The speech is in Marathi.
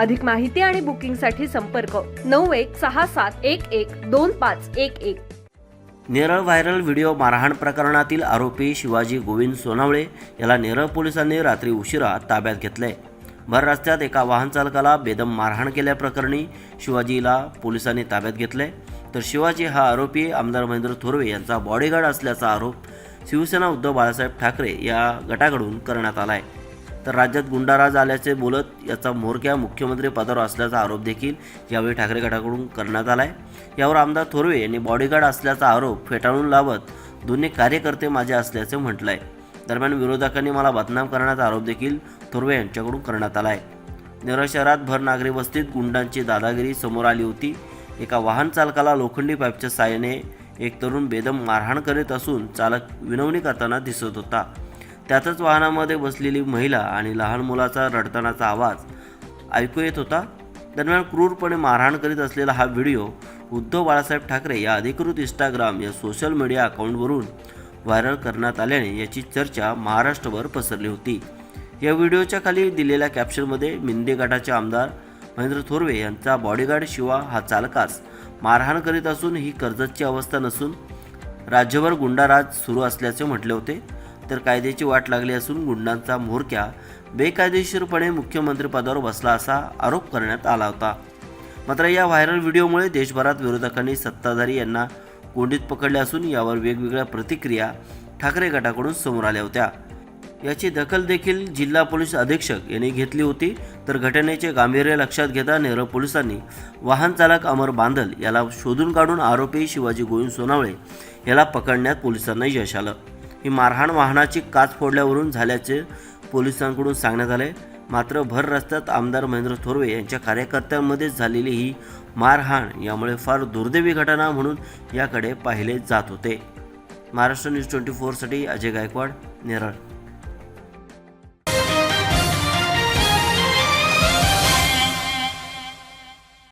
अधिक माहिती आणि बुकिंगसाठी संपर्क नऊ एक सहा सात एक एक दोन पाच एक एक. नेरळ व्हायरल व्हिडिओ मारहाण प्रकरणातील आरोपी शिवाजी गोविंद सोनावळे याला नेरळ पोलिसांनी रात्री उशिरा ताब्यात घेतले भर रस्त्यात एका वाहन चालकाला बेदम मारहाण केल्याप्रकरणी शिवाजीला पोलिसांनी ताब्यात घेतले तर शिवाजी हा आरोपी आमदार महेंद्र थोरवे यांचा बॉडीगार्ड असल्याचा आरोप शिवसेना उद्धव बाळासाहेब ठाकरे या गटाकडून करण्यात आला आहे तर राज्यात गुंडाराज आल्याचे बोलत याचा म्होरक्या मुख्यमंत्री पदावर असल्याचा आरोप देखील यावेळी ठाकरे गटाकडून करण्यात आला आहे यावर आमदार थोरवे यांनी बॉडीगार्ड असल्याचा आरोप फेटाळून लावत दोन्ही कार्यकर्ते माझे असल्याचे म्हटलं आहे दरम्यान विरोधकांनी मला बदनाम करण्याचा आरोप देखील थोरवे यांच्याकडून करण्यात आला आहे नेरळ शहरात भर नागरी वस्तीत गुंडांची दादागिरी समोर आली होती. एका वाहन चालकाला लोखंडी पाईपच्या साहाय्याने एक तरुण बेदम मारहाण करीत असून चालक विनवणी करताना दिसत होता. त्यातच वाहनामध्ये बसलेली महिला आणि लहान मुलाचा रडतानाचा आवाज ऐकू येत होता. दरम्यान क्रूरपणे मारहाण करीत असलेला हा व्हिडिओ उद्धव बाळासाहेब ठाकरे या अधिकृत इंस्टाग्राम या सोशल मीडिया अकाउंटवरून व्हायरल करण्यात आल्याने याची चर्चा महाराष्ट्रभर पसरली होती. या व्हिडिओच्या खाली दिलेल्या कॅप्शनमध्ये मिंदे गटाचे आमदार महेंद्र थोरवे यांचा बॉडीगार्ड शिवा हा चालकास मारहाण करीत असून ही कर्जतची अवस्था नसून राज्यभर गुंडाराज सुरू असल्याचे म्हटले होते. तर कायद्याची वाट लागली असून गुंडांचा म्होरक्या बेकायदेशीरपणे मुख्यमंत्रीपदावर बसला असा आरोप करण्यात आला होता. मात्र या व्हायरल व्हिडिओमुळे देशभरात विरोधकांनी सत्ताधारी यांना कोंडीत पकडले असून यावर वेगवेगळ्या प्रतिक्रिया ठाकरे गटाकडून समोर आल्या होत्या. याची दखल देखील जिल्हा पोलीस अधीक्षक यांनी घेतली होती. तर घटनेचे गांभीर्य लक्षात घेता नेरळ पोलिसांनी वाहन चालक अमर बांधल याला शोधून काढून आरोपी शिवाजी गोविंद सोनावळे याला पकडण्यात पोलिसांना यश आलं. ही मारहाण वाहनाची काच फोडल्यावरून झाल्याचे पोलिसांकडून सांगण्यात आले. मात्र भर रस्त्यात आमदार महेंद्र थोरवे यांच्या कार्यकर्त्यांमध्येच झालेली ही मारहाण यामुळे फार दुर्दैवी घटना म्हणून याकडे पाहिले जात होते. महाराष्ट्र न्यूज ट्वेंटी फोरसाठी अजय गायकवाड नेरळ.